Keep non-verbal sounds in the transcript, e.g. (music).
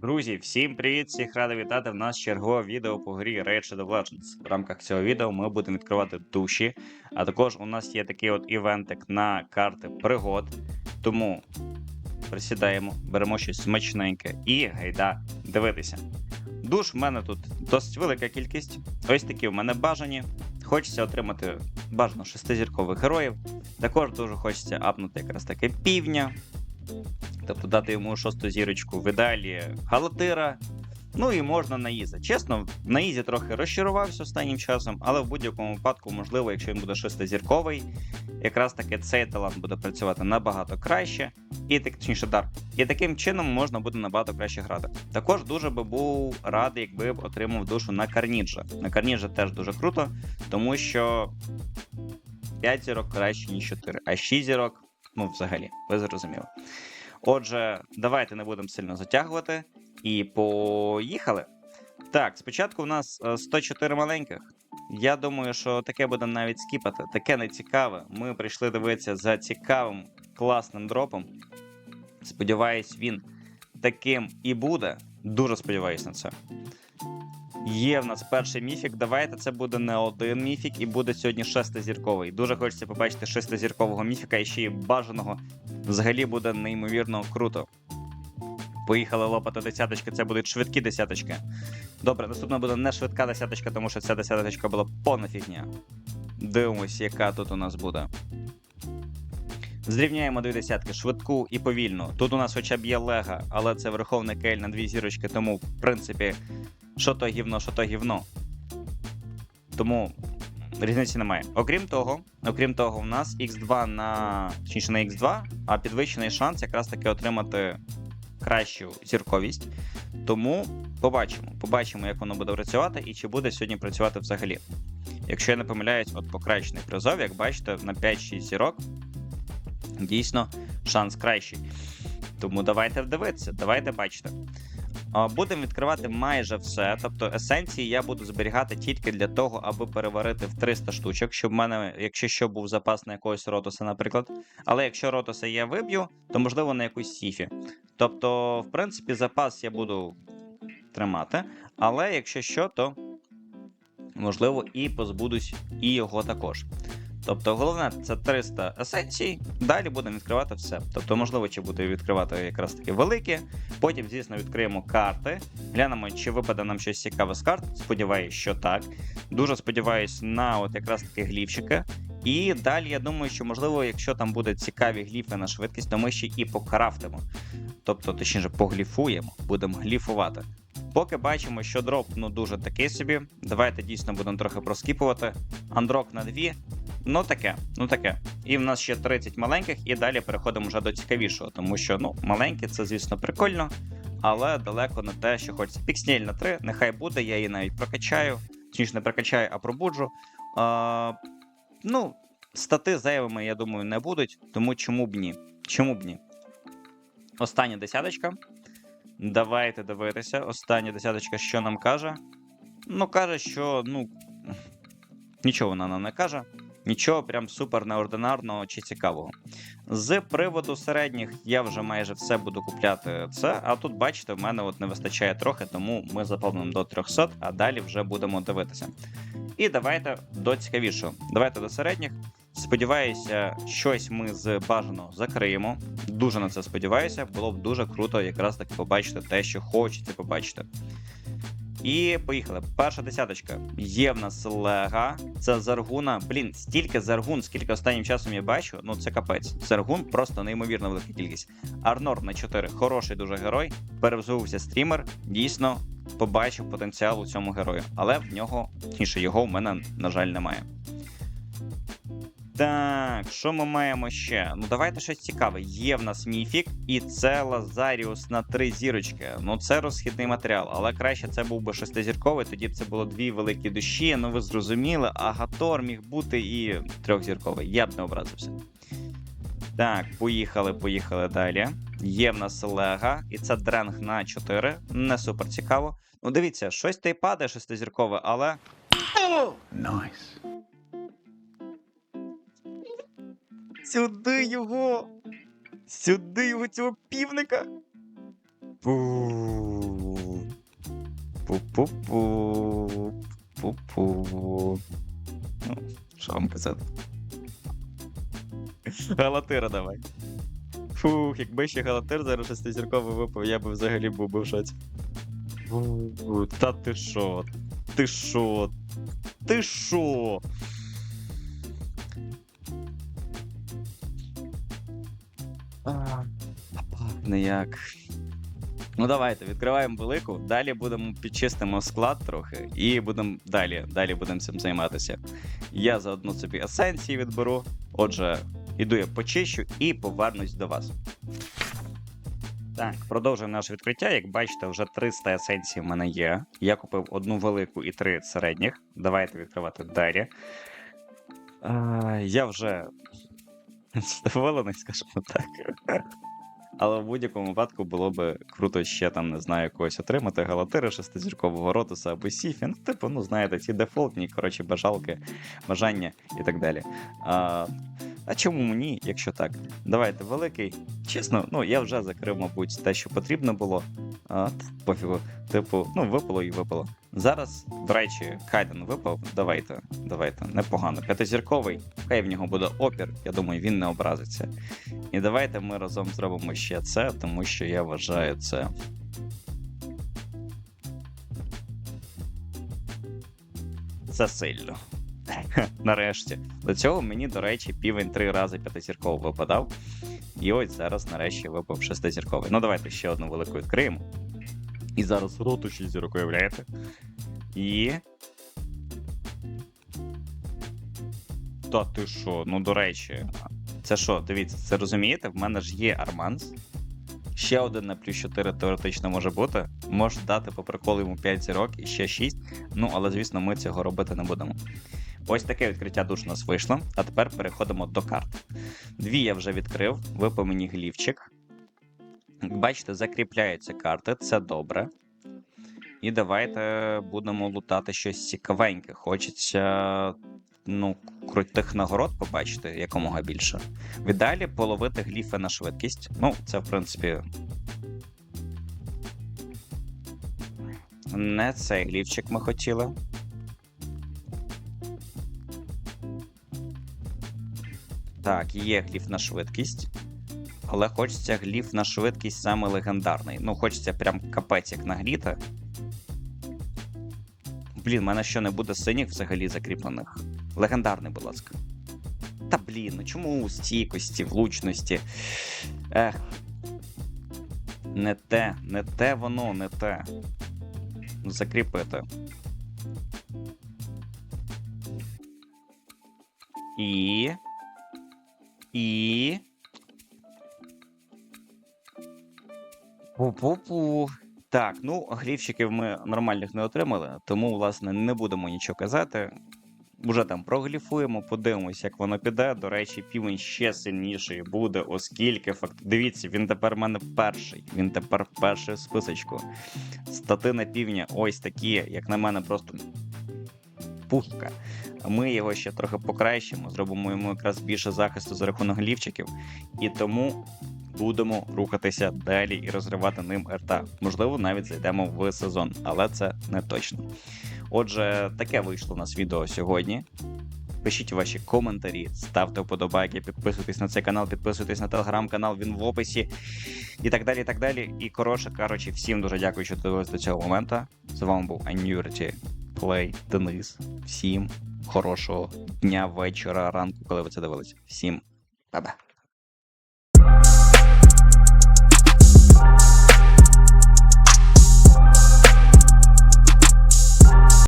Друзі, всім привіт! Всіх радий вітати в нас чергове відео по грі Raid Shadow Legends. В рамках цього відео ми будемо відкривати душі, а також у нас є такий от івентик на карти пригод. Тому присідаємо, беремо щось смачненьке і гайда дивитися. Душ в мене тут досить велика кількість. Ось такі в мене бажані. Хочеться отримати бажано шестизіркових героїв. Також дуже хочеться апнути якраз таки півня. Тобто дати йому шосту зірочку в ідеалі Галатира. Ну і можна на Іза. Чесно, на Ізі трохи розчарувався останнім часом, але в будь-якому випадку, можливо, якщо він буде шестизірковий, якраз таки цей талант буде працювати набагато краще, і точніше дар. І таким чином можна буде набагато краще грати. Також дуже би був радий, якби б отримав душу на Карніджа. На Карніджа теж дуже круто, тому що 5 зірок краще, ніж 4, а 6 зірок, ну взагалі, ви зрозуміли. Отже, давайте не будемо сильно затягувати. І поїхали. Так, спочатку у нас е, 104 маленьких. Я думаю, що таке буде навіть скіпати. Таке не цікаве. Ми прийшли дивитися за цікавим класним дропом. Сподіваюсь, він таким і буде. Дуже сподіваюсь на це. Є в нас перший міфік. Давайте це буде не один міфік, і буде сьогодні шестизірковий. Дуже хочеться побачити шестизіркового міфіка і ще й бажаного. Взагалі буде неймовірно круто. Поїхали лопати десяточки, це будуть швидкі десяточки. Добре, наступна буде не швидка десяточка, тому що ця десяточка була повна фігня. Дивимось, яка тут у нас буде. Зрівняємо дві десятки, швидку і повільну. Тут у нас хоча б є лега, але це верховний кейль на дві зірочки, тому, в принципі, що то гівно, що то гівно. Тому різниці немає. Окрім того, окрім того, в нас X2 на точніше на X2, а підвищений шанс якраз таки отримати кращу зірковість. Тому побачимо. Побачимо, як воно буде працювати і чи буде сьогодні працювати взагалі. Якщо я не помиляюсь, от покращений призов, як бачите, на 5-6 зірок дійсно шанс кращий. Тому давайте вдивитися, давайте бачите. Будемо відкривати майже все. Тобто есенції я буду зберігати тільки для того, аби переварити в 300 штучок, щоб в мене, якщо що, був запас на якогось ротуса, наприклад. Але якщо ротуса я виб'ю, то можливо на якусь сіфі. Тобто, в принципі, запас я буду тримати. Але якщо що, то можливо і позбудусь і його також. Тобто, головне це 300 есенцій. Далі будемо відкривати все. Тобто, можливо, чи буде відкривати якраз таки великі. Потім, звісно, відкриємо карти. Глянемо, чи випаде нам щось цікаве з карт. Сподіваюсь, що так. Дуже сподіваюсь на от якраз таки глівчики. І далі я думаю, що можливо, якщо там будуть цікаві гліфи на швидкість, то ми ще і покрафтимо. Тобто, точніше, погліфуємо, будемо гліфувати. Поки бачимо, що дроп ну дуже такий собі. Давайте дійсно будемо трохи проскіпувати. Андрок на дві. Ну таке, ну таке. І в нас ще 30 маленьких, і далі переходимо вже до цікавішого, тому що ну, маленькі це, звісно, прикольно, але далеко не те, що хочеться. Піксніль на 3, нехай буде, я її навіть прокачаю. Точніше, не прокачаю, а пробуджу. А, ну, стати зайвими, я думаю, не будуть, тому чому б ні? Чому б ні? Остання десяточка. Давайте дивитися. Остання десяточка, що нам каже. Ну, каже, що, ну. (laughs) Нічого вона нам не каже. Нічого прям супер неординарного чи цікавого. З приводу середніх я вже майже все буду купляти це. А тут, бачите, в мене от не вистачає трохи, тому ми заповнимо до 300, а далі вже будемо дивитися. І давайте до цікавішого. Давайте до середніх. Сподіваюся, щось ми з бажаного закриємо. Дуже на це сподіваюся. Було б дуже круто якраз таки побачити те, що хочеться побачити. І поїхали. Перша десяточка. Є в нас лега. Це Заргуна. Блін, стільки Заргун, скільки останнім часом я бачу, ну це капець. Заргун просто неймовірно велика кількість. Арнор на 4. Хороший дуже герой. Перевзувався стрімер. Дійсно побачив потенціал у цьому герою. Але в нього, інше його в мене, на жаль, немає. Так, що ми маємо ще? Ну, давайте щось цікаве. Є в нас міфік, і це Лазаріус на три зірочки. Ну, це розхідний матеріал, але краще це був би шестизірковий, тоді б це було дві великі душі. Ну ви зрозуміли, а Гатор міг бути і трьохзірковий. Я б не образився. Так, поїхали, поїхали далі. Є в нас Лега, і це дренг на 4. Не супер цікаво. Ну, дивіться, щось та й падає шестизіркове, але. Nice. Сюди його! Сюди його цього півника. Фу. Пу-пу-пу. Пу-пу. Ну, що вам казати? Галатира давай. Фух, якби ще галатир зараз шестизірковий випав, я би взагалі був би в шоці. Та ти що? Ти що? Ти що? Пахне як. Ну давайте, відкриваємо велику, далі будемо підчистимо склад трохи і будемо далі, далі будемо цим займатися. Я заодно собі есенції відберу. Отже, іду я почищу і повернусь до вас. Так, продовжуємо наше відкриття. Як бачите, вже 300 есенцій в мене є. Я купив одну велику і три середніх. Давайте відкривати далі. А, я вже (laughs) задоволений, скажімо так. Але в будь-якому випадку було би круто ще там, не знаю, когось отримати галатири шестизіркового ротуса або сіфі. Ну, типу, ну знаєте, ці дефолтні, коротше, бажалки, бажання і так далі. А, а чому ні, якщо так? Давайте великий. Чесно, ну я вже закрив, мабуть, те, що потрібно було. А, пофігу. Типу, ну, випало і випало. Зараз, до речі, Кайден випав. Давайте, давайте, непогано. П'ятизірковий, хай в нього буде опір. Я думаю, він не образиться. І давайте ми разом зробимо ще це, тому що я вважаю це. Це сильно. (laughs) Нарешті. До цього мені, до речі, півень три рази п'ятизірковий випадав. І ось зараз нарешті випав шестизірковий. Ну, давайте ще одну велику відкриємо. І зараз роту 6 зірок, уявляєте? І. Та ти що? Ну, до речі, це що, дивіться, це розумієте? В мене ж є Арманс. Ще один на плюс 4 теоретично може бути. Може дати по приколу йому 5 зірок і ще 6. Ну, але звісно, ми цього робити не будемо. Ось таке відкриття душ у нас вийшло. А тепер переходимо до карт. Дві я вже відкрив, випав мені глівчик. Як бачите, закріпляються карти, це добре. І давайте будемо лутати щось цікавеньке. Хочеться ну, крутих нагород побачити якомога більше. В ідеалі половити гліфи на швидкість. Ну, це, в принципі. Не цей гліфчик ми хотіли. Так, є гліф на швидкість. Але хочеться гліф на швидкість саме легендарний. Ну, хочеться прям капець як нагріти. Блін, в мене що не буде синіх взагалі закріплених. Легендарний, будь ласка. Та блін, ну чому у стійкості, влучності? Ех. Не те, не те воно, не те. Ну, Закріпити. І. І. Пу-пу-пу. Так, ну, глівчиків ми нормальних не отримали, тому, власне, не будемо нічого казати. Уже там прогліфуємо, подивимось, як воно піде. До речі, півень ще сильніший буде, оскільки факт. Дивіться, він тепер в мене перший. Він тепер перший в списочку. Стати на півня ось такі, як на мене, просто пустка. Ми його ще трохи покращимо, зробимо йому якраз більше захисту за рахунок глівчиків. І тому будемо рухатися далі і розривати ним РТ. Можливо, навіть зайдемо в сезон, але це не точно. Отже, таке вийшло у нас відео сьогодні. Пишіть ваші коментарі, ставте вподобайки, підписуйтесь на цей канал, підписуйтесь на телеграм-канал, він в описі. І так далі. і так далі. І коротше кажучи, всім дуже дякую, що дивились до цього моменту. З вами був Anurity Play Денис. Всім хорошого дня, вечора, ранку, коли ви це дивились. Всім ба-ба.